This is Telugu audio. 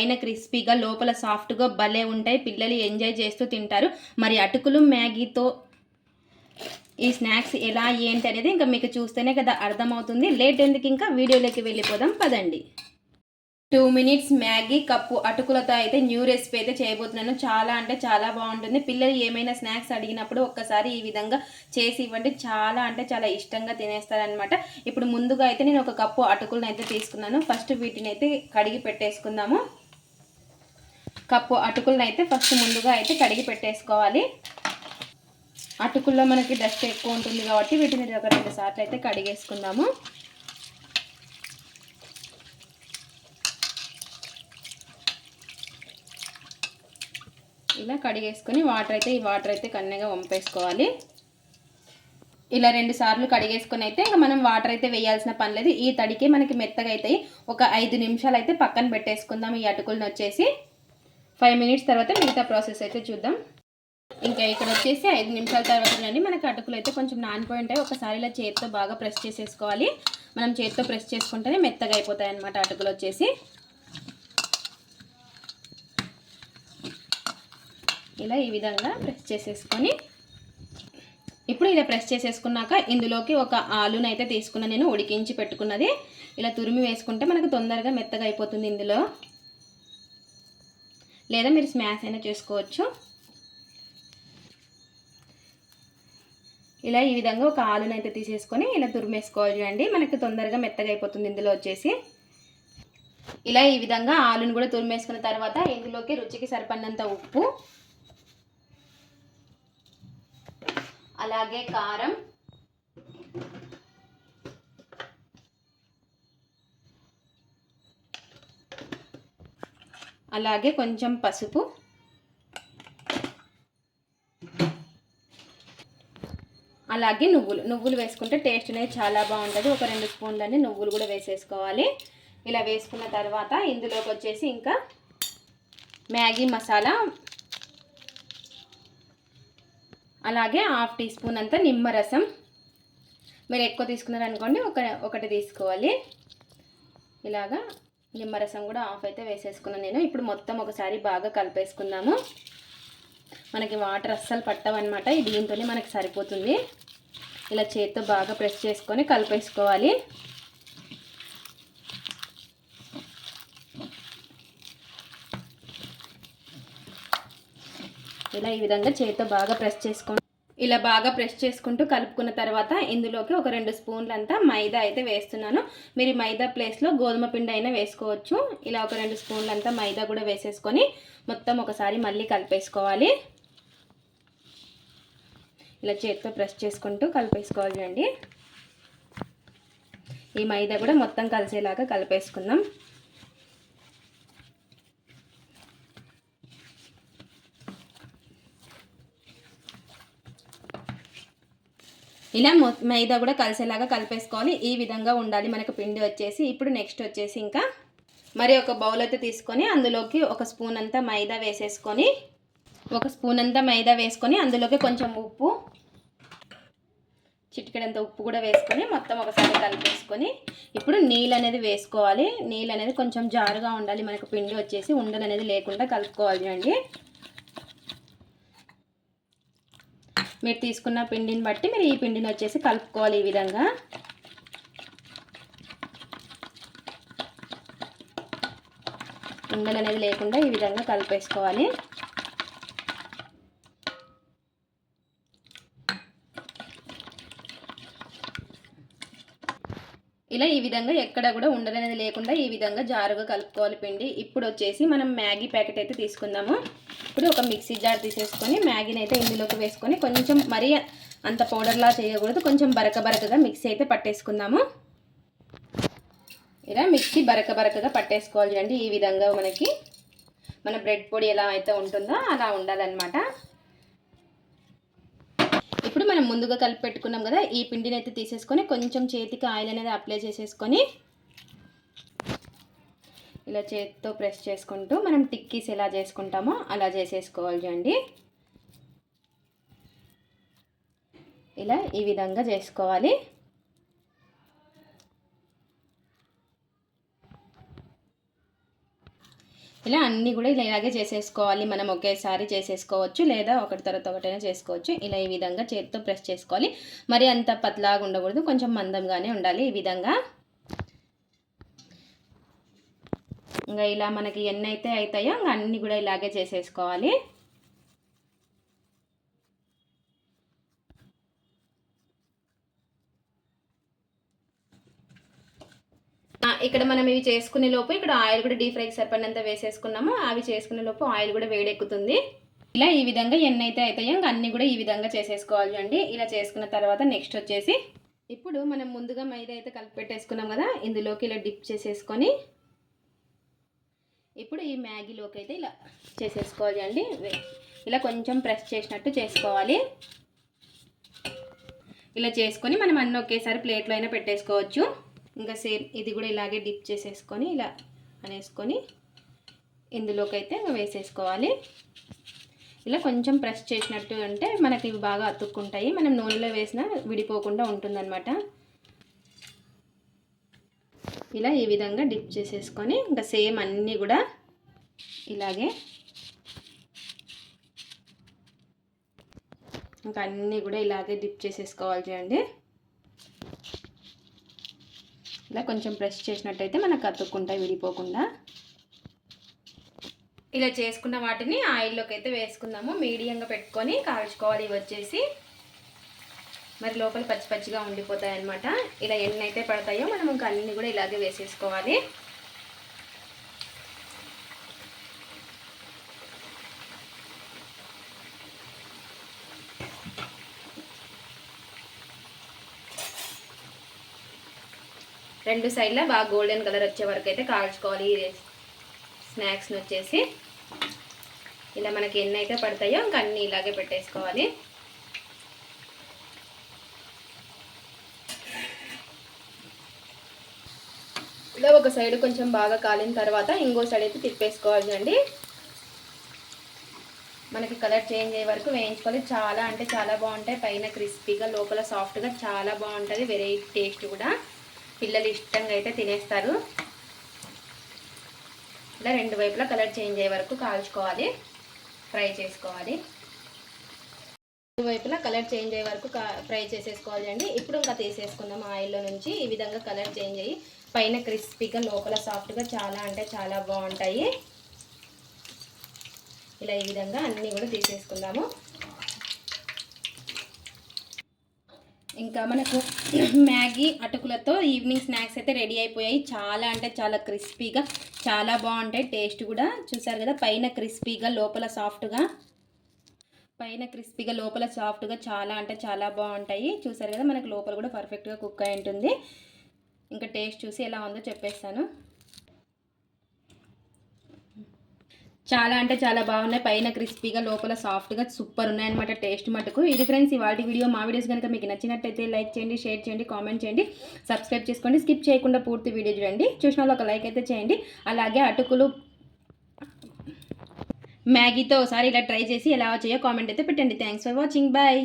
పైన క్రిస్పీగా లోపల సాఫ్ట్గా భలే ఉంటాయి. పిల్లలు ఎంజాయ్ చేస్తూ తింటారు. మరి అటుకులు మ్యాగీతో ఈ స్నాక్స్ ఎలా ఏంటి అనేది ఇంకా మీకు చూస్తేనే కదా అర్థమవుతుంది. లేట్ ఎందుకు ఇంకా? వీడియోలోకి వెళ్ళిపోదాం. పదండి. టూ మినిట్స్ మ్యాగీ కప్పు అటుకులతో అయితే న్యూ రెసిపీ అయితే చేయబోతున్నాను. చాలా అంటే చాలా బాగుంటుంది. పిల్లలు ఏమైనా స్నాక్స్ అడిగినప్పుడు ఒక్కసారి ఈ విధంగా చేసి ఇవ్వండి. చాలా అంటే చాలా ఇష్టంగా తినేస్తారనమాట ఇప్పుడు ముందుగా అయితే నేను ఒక కప్పు అటుకులను అయితే తీసుకున్నాను. ఫస్ట్ వీటిని అయితే కడిగి పెట్టేసుకుందాము. కప్పు అటుకులను అయితే ఫస్ట్ ముందుగా అయితే కడిగి పెట్టేసుకోవాలి. అటుకుల్లో మనకి డస్ట్ ఎక్కువ ఉంటుంది కాబట్టి వీటిని ఒక రెండు సార్లు అయితే కడిగేసుకుందాము. ఇలా కడిగేసుకొని వాటర్ అయితే ఈ వాటర్ అయితే కన్నెగా వంపేసుకోవాలి. ఇలా రెండు సార్లు కడిగేసుకొని అయితే ఇంకా మనం వాటర్ అయితే వేయాల్సిన పని లేదు. ఈ తడికి మనకి మెత్తగా అయితే ఒక ఐదు నిమిషాలు అయితే పక్కన పెట్టేసుకుందాం ఈ అటుకులను వచ్చేసి. ఫైవ్ మినిట్స్ తర్వాత మిగతా ప్రాసెస్ అయితే చూద్దాం. ఇంకా ఇక్కడ వచ్చేసి ఐదు నిమిషాల తర్వాతనండి మనకి అటుకులు అయితే కొంచెం నానిపోయి ఉంటాయి ఒకసారి ఇలా చేతితో బాగా ప్రెస్ చేసేసుకోవాలి. మనం చేతితో ప్రెస్ చేసుకుంటేనే మెత్తగా అయిపోతాయి అనమాట అటుకులు వచ్చేసి. ఇలా ఈ విధంగా ప్రెస్ చేసేసుకొని ఇప్పుడు ఇలా ప్రెస్ చేసేసుకున్నాక ఇందులోకి ఒక ఆలుని అయితే తీసుకున్న నేను ఉడికించి పెట్టుకున్నది. ఇలా తురిమి వేసుకుంటే మనకు తొందరగా మెత్తగా అయిపోతుంది ఇందులో. లేదా మీరు స్మాష్ అయినా చేసుకోవచ్చు. ఇలా ఈ విధంగా ఒక ఆలుని అయితే తీసేసుకొని ఇలా తురిమేసుకోవాలి చూడండి. మనకి తొందరగా మెత్తగా అయిపోతుంది ఇందులో వచ్చేసి. ఇలా ఈ విధంగా ఆలుని కూడా తురిమేసుకున్న తర్వాత ఇందులోకి రుచికి సరిపడినంత ఉప్పు అలాగే కారం అలాగే కొంచెం పసుపు. అలాగే నువ్వులు. నువ్వులు వేసుకుంటే టేస్ట్ అనేది చాలా బాగుంటుంది. ఒక రెండు స్పూన్లన్నీ నువ్వులు కూడా వేసేసుకోవాలి. ఇలా వేసుకున్న తర్వాత ఇందులోకి వచ్చేసి ఇంకా మ్యాగీ మసాలా. అలాగే హాఫ్ టీ స్పూన్ అంత నిమ్మరసం. మీరు ఎక్కువ తీసుకున్నారనుకోండి ఒక ఒకటి తీసుకోవాలి. ఇలాగా నిమ్మరసం కూడా ఆఫ్ అయితే వేసేసుకున్నాను నేను. ఇప్పుడు మొత్తం ఒకసారి బాగా కలిపేసుకుందాము. మనకి వాటర్ అస్సలు పట్టవన్నమాట. ఈ దీంతోనే మనకి సరిపోతుంది. ఇలా చేత్తో బాగా ప్రెస్ చేసుకొని కలిపేసుకోవాలి. ఇలా ఈ విధంగా చేత్తో బాగా ప్రెస్ చేసుకొని ఇలా బాగా ప్రెస్ చేసుకుంటూ కలుపుకున్న తర్వాత ఇందులోకి ఒక రెండు స్పూన్లంతా మైదా అయితే వేస్తున్నాను. మీరు మైదా ప్లేస్లో గోధుమ పిండి అయినా వేసుకోవచ్చు. ఇలా ఒక రెండు స్పూన్లంతా మైదా కూడా వేసేసుకొని మొత్తం ఒకసారి మళ్ళీ కలిపేసుకోవాలి. ఇలా చేతితో ప్రెస్ చేసుకుంటూ కలిపేసుకోవాలి చూడండి. ఈ మైదా కూడా మొత్తం కలిసేలాగా కలిపేసుకుందాం. ఇలా మైదా కూడా కలిసేలాగా కలిపేసుకోవాలి. ఈ విధంగా ఉండాలి. మనకు పిండి వచ్చేసి ఇప్పుడు నెక్స్ట్ వచ్చేసి ఇంకా మరి ఒక బౌల్ అయితే తీసుకొని అందులోకి ఒక స్పూన్ అంతా మైదా వేసేసుకొని ఒక స్పూన్ అంతా మైదా వేసుకొని అందులోకి కొంచెం ఉప్పు చిటికెడంత ఉప్పు కూడా వేసుకొని మొత్తం ఒకసారి కలిపేసుకొని ఇప్పుడు నీళ్ళు అనేది వేసుకోవాలి. నీళ్ళు అనేది కొంచెం జారుగా ఉండాలి. మనకు పిండి వచ్చేసి ఉండలు అనేది లేకుండా కలుపుకోవాలి అండి. మీరు తీసుకున్న పిండిని బట్టి మీరు ఈ పిండిని వచ్చేసి కలుపుకోవాలి ఈ విధంగా. ఉండలు అనేది లేకుండా ఈ విధంగా కలిపేసుకోవాలి. ఇలా ఈ విధంగా ఎక్కడ కూడా ఉండలనేది లేకుండా ఈ విధంగా జారుగా కలుపుకోవాలి పిండి. ఇప్పుడు వచ్చేసి మనం మ్యాగీ ప్యాకెట్ అయితే తీసుకుందాము. ఇప్పుడు ఒక మిక్సీ జార్ తీసేసుకొని మ్యాగీని అయితే ఇందులోకి వేసుకొని కొంచెం మరీ అంత పౌడర్లా చేయకూడదు. కొంచెం బరక బరకగా మిక్సీ అయితే పట్టేసుకుందాము. ఇలా మిక్సీ బరక బరకగా పట్టేసుకోవాలి చూడండి ఈ విధంగా మనకి. మన బ్రెడ్ పొడి ఎలా అయితే ఉంటుందో అలా ఉండాలన్నమాట. ఇప్పుడు మనం ముందుగా కలిపి పెట్టుకున్నాం కదా ఈ పిండిని అయితే తీసేసుకొని కొంచెం చేతికి ఆయిల్ అనేది అప్లై చేసేసుకొని ఇలా చేతితో ప్రెస్ చేసుకుంటూ మనం టిక్కీస్ ఎలా చేసుకుంటామో అలా చేసేసుకోవాలి చూడండి. ఇలా ఈ విధంగా చేసుకోవాలి. ఇలా అన్నీ కూడా ఇలా ఇలాగే చేసేసుకోవాలి. మనం ఒకేసారి చేసేసుకోవచ్చు లేదా ఒకటి తర్వాత ఒకటైనా చేసుకోవచ్చు. ఇలా ఈ విధంగా చేతితో ప్రెస్ చేసుకోవాలి. మరి అంత పతలాగా ఉండకూడదు. కొంచెం మందంగానే ఉండాలి ఈ విధంగా. ఇంకా ఇలా మనకి ఎన్ని అయితే అవుతాయో ఇంకా అన్నీ కూడా ఇలాగే చేసేసుకోవాలి. ఇక్కడ మనం ఇవి చేసుకునే లోపు ఇక్కడ ఆయిల్ కూడా డీప్ ఫ్రైకి సరిపడినంత వేసేసుకున్నాము. అవి చేసుకునే లోపు ఆయిల్ కూడా వేడెక్కుతుంది. ఇలా ఈ విధంగా ఎన్ని అయితే అవుతాయో ఇంకా అన్నీ కూడా ఈ విధంగా చేసేసుకోవాలి అండి. ఇలా చేసుకున్న తర్వాత నెక్స్ట్ వచ్చేసి ఇప్పుడు మనం ముందుగా మైదా అయితే కలిపి పెట్టేసుకున్నాం కదా ఇందులోకి ఇలా డిప్ చేసేసుకొని ఇప్పుడు ఈ మ్యాగీలోకి అయితే ఇలా చేసేసుకోవాలి అండి. ఇలా కొంచెం ప్రెస్ చేసినట్టు చేసుకోవాలి. ఇలా చేసుకొని మనం అన్నీ ఒకేసారి ప్లేట్లో అయినా పెట్టేసుకోవచ్చు. ఇంకా సేమ్ ఇది కూడా ఇలాగే డిప్ చేసేసుకొని ఇలా అనేసుకొని ఇందులోకి అయితే వేసేసుకోవాలి. ఇలా కొంచెం ప్రెస్ చేసినట్టు అంటే మనకి ఇవి బాగా అతుక్కుంటాయి. మనం నూనెలో వేసినా విడిపోకుండా ఉంటుందన్నమాట. ఇలా ఈ విధంగా డిప్ చేసేసుకొని ఇంకా సేమ్ అన్నీ కూడా ఇలాగే ఇంకా అన్నీ కూడా ఇలాగే డిప్ చేసేసుకోవాలి చూడండి ఇలా కొంచెం ప్రెస్ చేసినట్టయితే మనకు అతుక్కుంటాయి విడిపోకుండా. ఇలా చేసుకున్న వాటిని ఆయిల్లోకి అయితే వేసుకుందాము. మీడియంగా పెట్టుకొని కాల్చుకోవాలి. ఇవి వచ్చేసి మరి లోపల పచ్చి పచ్చిగా ఉండిపోతాయి అనమాట ఇలా ఎన్ని అయితే పడతాయో మనం ఇంకా అన్నీ కూడా ఇలాగే వేసేసుకోవాలి. రెండు సైడ్లా బాగా గోల్డెన్ కలర్ వచ్చే వరకు అయితే కాల్చుకోవాలి. ఈ స్నాక్స్ని వచ్చేసి. ఇలా మనకి ఎన్ని అయితే పడతాయో ఇంకా అన్నీ ఇలాగే పెట్టేసుకోవాలి. ఇలా ఒక సైడ్ కొంచెం బాగా కాలిన తర్వాత ఇంకో సైడ్ అయితే తిప్పేసుకోవాలి అండి మనకి కలర్ చేంజ్ అయ్యే వరకు వేయించుకోవాలి. చాలా అంటే చాలా బాగుంటాయి. పైన క్రిస్పీగా లోపల సాఫ్ట్గా చాలా బాగుంటుంది. వెరైటీ టేస్ట్ కూడా. పిల్లలు ఇష్టంగా అయితే తినేస్తారు. ఇలా రెండు వైపులా కలర్ చేంజ్ అయ్యే వరకు కాల్చుకోవాలి. ఫ్రై చేసుకోవాలి. రెండు వైపులా కలర్ చేంజ్ అయ్యే వరకు ఫ్రై చేసేసుకోవాలి అండి ఇప్పుడు ఇంకా తీసేసుకుందాం ఆయిల్లో నుంచి. ఈ విధంగా కలర్ చేంజ్ అయ్యి పైన క్రిస్పీగా లోపల సాఫ్ట్గా చాలా అంటే చాలా బాగుంటాయి. ఇలా ఈ విధంగా అన్నీ కూడా తీసేసుకుందాము. ఇంకా మనకు మ్యాగీ అటుకులతో ఈవినింగ్ స్నాక్స్ అయితే రెడీ అయిపోయాయి. చాలా అంటే చాలా క్రిస్పీగా చాలా బాగుంటాయి. టేస్ట్ కూడా చూసారు కదా పైన క్రిస్పీగా లోపల సాఫ్ట్గా. పైన క్రిస్పీగా లోపల సాఫ్ట్గా చాలా అంటే చాలా బాగుంటాయి. చూసారు కదా మనకు లోపల కూడా పర్ఫెక్ట్గా కుక్ అయి ఉంటుంది. ఇంకా టేస్ట్ చూసి ఎలా ఉందో చెప్పేస్తాను. చాలా అంటే చాలా బాగున్నాయి. పైన క్రిస్పీగా లోపల సాఫ్ట్గా సూపర్ ఉన్నాయన్నమాట టేస్ట్ మటుకు. ఇది ఫ్రెండ్స్ ఇవాళ వీడియో. మా వీడియోస్ కనుక మీకు నచ్చినట్టయితే లైక్ చేయండి షేర్ చేయండి కామెంట్ చేయండి సబ్స్క్రైబ్ చేసుకోండి స్కిప్ చేయకుండా పూర్తి వీడియో చూడండి. చూసిన ఒక లైక్ అయితే చేయండి. అలాగే అటుకులు మ్యాగీతో ఒకసారి ఇలా ట్రై చేసి ఎలా వచ్చాయో కామెంట్ అయితే పెట్టండి. Thanks for watching bye